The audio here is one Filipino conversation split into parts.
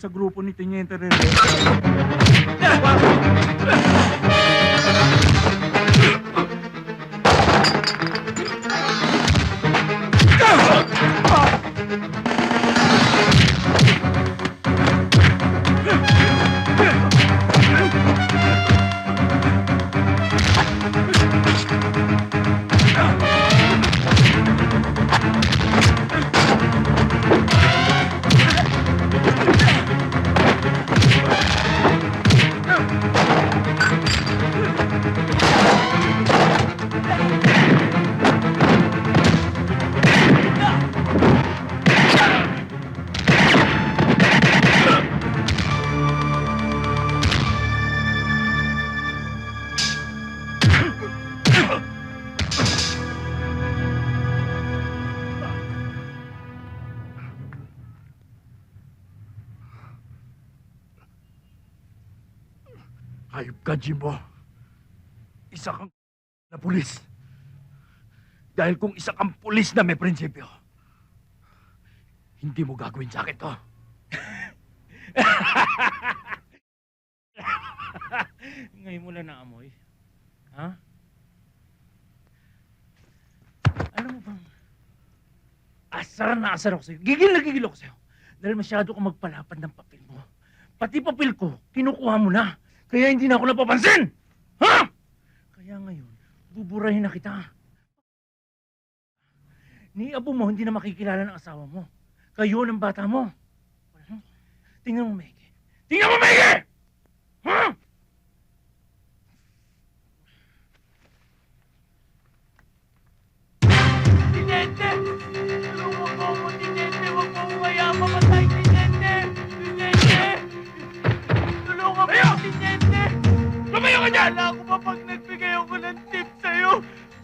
sa grupo ni Teniente Rene. Hayop ka, Jimbo. Isa kang na pulis. Dahil kung isa kang pulis na may prinsipyo, hindi mo gagawin sa akin to. Ngayon mo lang naamoy. Ha? Alam mo bang, asar na asar ako sa'yo. Gigil na gigil ako sa'yo. Dahil masyado kang magpalapad ng papel mo. Pati papel ko, kinukuha mo na. Kaya hindi na ako napapansin! Ha? Kaya ngayon, buburahin na kita. Ni abo mo, hindi na makikilala ng asawa mo. Kayo ng bata mo. Tingnan mo, Mege. Tingnan mo, Mege! Ha?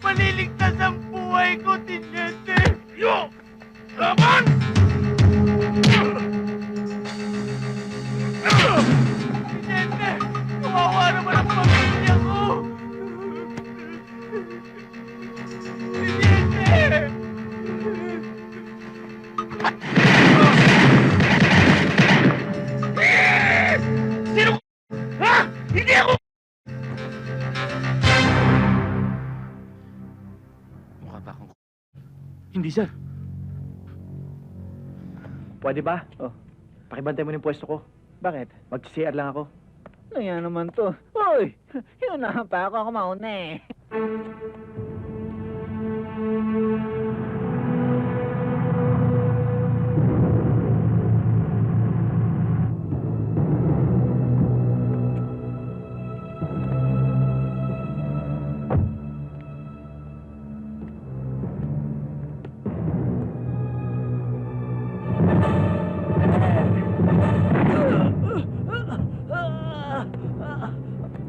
Maliligtas ang Hindi, sir. Pwede ba? Oh. Pakibantay mo ng pwesto ko. Bakit? Mag-CR lang ako. Ano yan naman to? Uy! Inunahan pa ako. Ako mauna eh.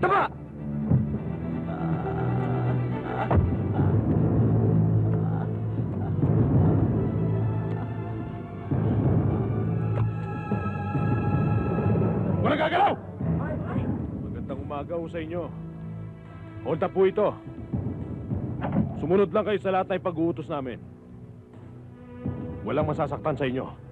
Tama! Walang gagalaw! Magandang umaga sa inyo. Hold up po ito. Sumunod lang kayo sa lahat ng pag-uutos namin. Walang masasaktan sa inyo.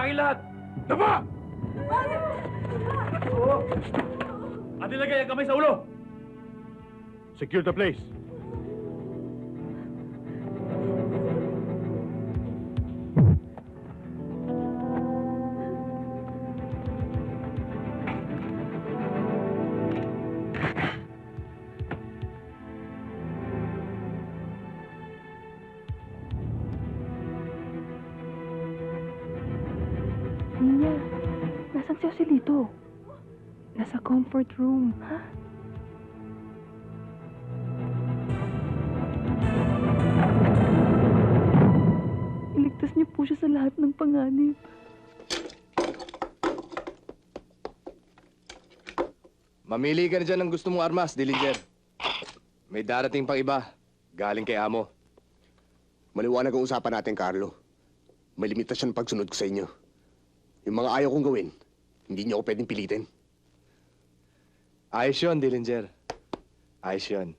Tabakin lahat! Tama! At ilagay ang kamay sa ulo! Secure the place. Nasan si Joselito? Nasa comfort room. Ha? Iligtas niyo po siya sa lahat ng panganib. Mamili ka na dyan ng gusto mong armas, Dillinger. May darating pang iba. Galing kay Amo. Maliwanag ang usapan natin, Carlo. May limitasyon pagsunod ko sa inyo. Yung mga ayaw kong gawin, hindi niyo ako pwedeng pilitin. Ayos yun, Dillinger. Ayos yun.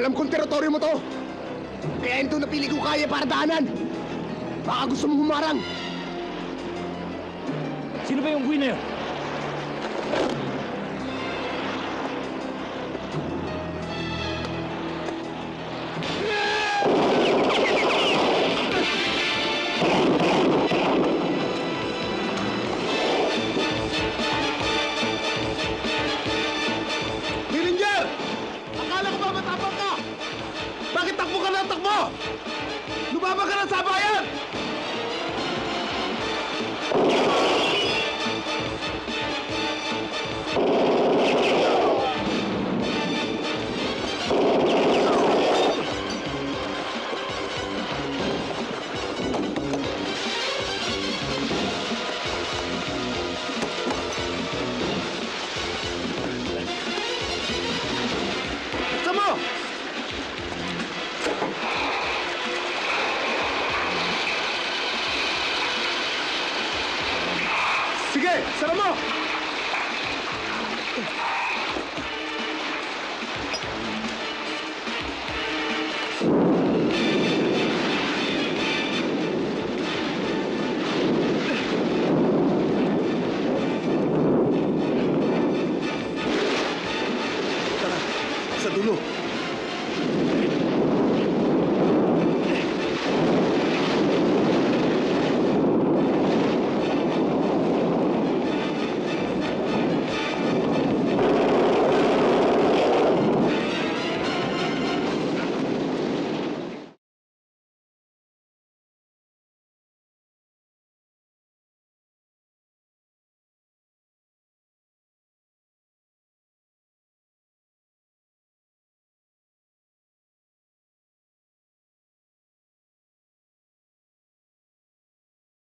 Alam kong teritoryo mo to. Kaya ito napili ko kaya para daanan. Baka gusto mong humarang. Sino ba yung buwi na yun? Takbo? Lumaba ka na sa!